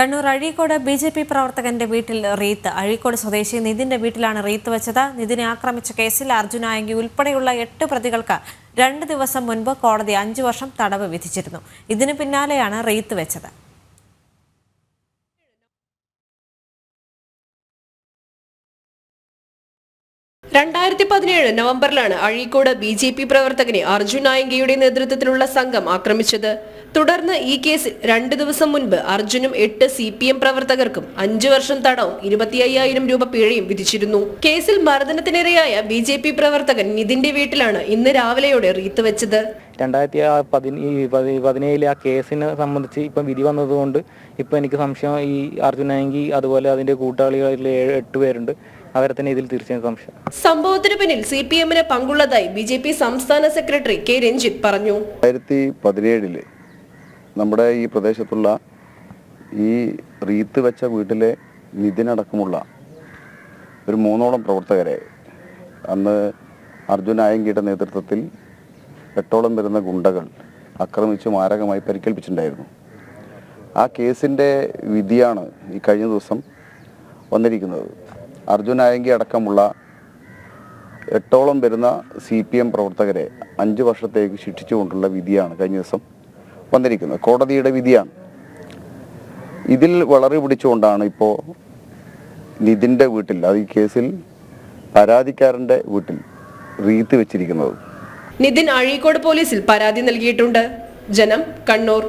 Kannur Azhikode B J P പ്രവർത്തകന്റെ വീട്ടിൽ wreath. Azhikode സ്വദേശി നിതിന്റെ വീട്ടിലാണ് റീത്ത് വെച്ചത്. നിതിനെ ആക്രമിച്ച കേസിൽ അർജുനായങ്കി ഉൾപ്പെടെയുള്ള എട്ട് പ്രതികൾക്ക് രണ്ട് ദിവസം മുൻപ് കോടതി അഞ്ചു വർഷം തടവ് വിധിച്ചിരുന്നു. ഇതിനു പിന്നാലെയാണ് റീത്ത് വെച്ചത്. രണ്ടായിരത്തി പതിനേഴ് നവംബറിലാണ് അഴീക്കോട് ബി ജെ പി പ്രവർത്തകനെ അർജുൻ നായങ്കയുടെ നേതൃത്വത്തിലുള്ള സംഘം ആക്രമിച്ചത്. തുടർന്ന് ഈ കേസിൽ രണ്ടു ദിവസം മുൻപ് അർജുനും എട്ട് സി പി എം പ്രവർത്തകർക്കും അഞ്ചു വർഷം തടവും ഇരുപത്തി അയ്യായിരം രൂപ പിഴയും വിധിച്ചിരുന്നു. കേസിൽ മർദ്ദനത്തിനിരയായ ബി ജെ പി പ്രവർത്തകൻ നിതിന്റെ വീട്ടിലാണ് ഇന്ന് രാവിലെയോടെ റീത്ത് വെച്ചത്. രണ്ടായിരത്തി ആ പതിനീ ഈ പതി- പതിനേഴിലെ ആ കേസിനെ സംബന്ധിച്ച് ഇപ്പം വിധി വന്നതുകൊണ്ട് ഇപ്പം എനിക്ക് സംശയം ഈ അർജുനായെങ്കിൽ അതുപോലെ അതിന്റെ കൂട്ടാളികളിൽ ഏഴ് എട്ട് പേരുണ്ട്. അവരെ തന്നെ ഇതിൽ തീർച്ചയായും സംശയം. സംഭവത്തിന് പിന്നിൽ സി പി എമ്മിന് പങ്കുള്ളതായി ബി ജെ പി സംസ്ഥാന സെക്രട്ടറി കെ രഞ്ജിത്ത് പറഞ്ഞു. രണ്ടായിരത്തി പതിനേഴിൽ നമ്മുടെ ഈ പ്രദേശത്തുള്ള ഈ റീത്ത് വെച്ച വീട്ടിലെ നിതിനടക്കമുള്ള ഒരു മൂന്നോളം പ്രവർത്തകരെ അന്ന് അർജുൻ ആയങ്കിയുടെ നേതൃത്വത്തിൽ എട്ടോളം വരുന്ന ഗുണ്ടകൾ ആക്രമിച്ച് മാരകമായി പരിക്കേൽപ്പിച്ചിട്ടുണ്ടായിരുന്നു. ആ കേസിന്റെ വിധിയാണ് ഈ കഴിഞ്ഞ ദിവസം വന്നിരിക്കുന്നത്. അർജുൻ ആയങ്കി അടക്കമുള്ള എട്ടോളം വരുന്ന സി പി എം പ്രവർത്തകരെ അഞ്ച് വർഷത്തേക്ക് ശിക്ഷിച്ചുകൊണ്ടുള്ള വിധിയാണ് കഴിഞ്ഞ ദിവസം വന്നിരിക്കുന്നത്. കോടതിയുടെ വിധിയാണ്. ഇതിൽ വളരെ പിടിച്ചുകൊണ്ടാണ് ഇപ്പോൾ നിതിന്റെ വീട്ടിൽ അത് ഈ കേസിൽ പരാതിക്കാരന്റെ വീട്ടിൽ റീത്ത് വെച്ചിരിക്കുന്നത്. നിതിൻ അഴീക്കോട് പോലീസിൽ പരാതി നൽകിയിട്ടുണ്ട്. ജനം കണ്ണൂർ.